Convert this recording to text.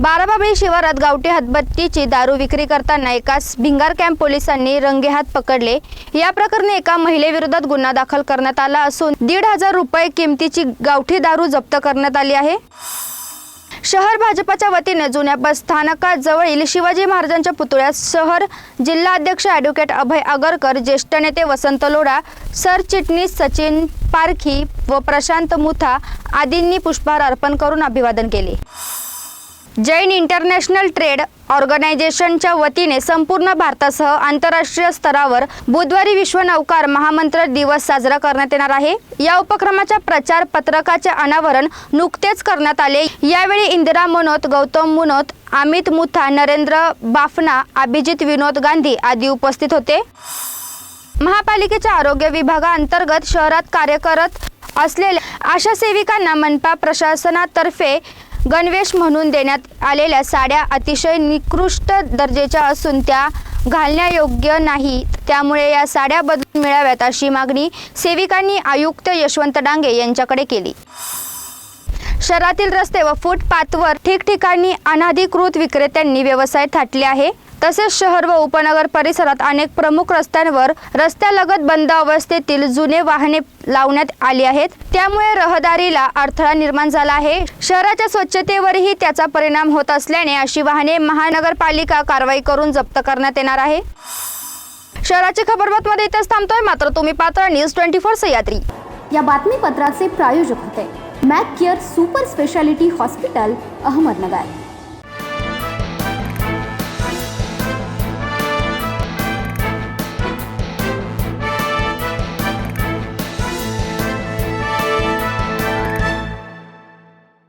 बाराबाबळी शिवारात गावठी हातबत्तीची दारू विक्री करताना एकास भिंगार कॅम्प पोलिसांनी रंगेहात पकडले. या प्रकरणी एका महिलेविरोधात गुन्हा दाखल करण्यात आला असून दीड हजार रुपये किमतीची गावठी दारू जप्त करण्यात आली आहे. शहर भाजपाच्या वतीने जुन्या बस स्थानकाजवळील शिवाजी महाराजांच्या पुतळ्यास शहर जिल्हा अध्यक्ष ॲडव्होकेट अभय आगरकर ज्येष्ठ नेते वसंत लोढा सरचिटणीस सचिन पारखी व प्रशांत मुथा आदींनी पुष्पहार अर्पण करून अभिवादन केले. जैन इंटरनॅशनल ट्रेड ऑर्गनायझेशनच्या वतीने संपूर्ण भारतासह आंतरराष्ट्रीय स्तरावर बुधवारी विश्व नौकार महामंत्र दिवस साजरा करण्यात येणार आहे. या उपक्रमाच्या प्रचार पत्रकाचे अनावरण नुकतेच करण्यात आले. यावेळी इंदिरा मनोत गौतम मुनोत अमित मुथा नरेंद्र बाफना अभिजित विनोद गांधी आदी उपस्थित होते. महापालिकेच्या आरोग्य विभागाअंतर्गत शहरात कार्य करत असलेल्या आशा सेविकांना मनपा प्रशासनातर्फे गणवेश म्हणून देण्यात आलेल्या साड्या अतिशय निकृष्ट दर्जाच्या असून त्या घालण्यायोग्य नाही त्यामुळे या साड्या बदलून मिळाव्यात अशी मागणी सेविकांनी आयुक्त यशवंत डांगे यांच्याकडे केली. शहरातील रस्ते व फुटपाथवर ठिकठिकाणी अनाधिकृत विक्रेत्यांनी व्यवसाय थाटले आहे. तसेच शहर व उपनगर परिसरात अनेक प्रमुख रस्त्यांवर रस्त्यालगत बंद अवस्थेतील जुने वाहने लावण्यात आली आहेत. त्यामुळे रहदारीला अडथळा निर्माण झाला आहे. शहराच्या स्वच्छतेवरही त्याचा परिणाम होत असल्याने अशी वाहने महानगरपालिका कारवाई करून जप्त करण्यात येणार आहे. शहराची खबरबातमध्ये इथेच थांबतोय. मात्र तुम्ही पात्र न्यूज ट्वेंटी फोर सह्याद्री. या बातमीपत्राचे प्रायोजक होते. Mac Care super speciality hospital Ahmednagar.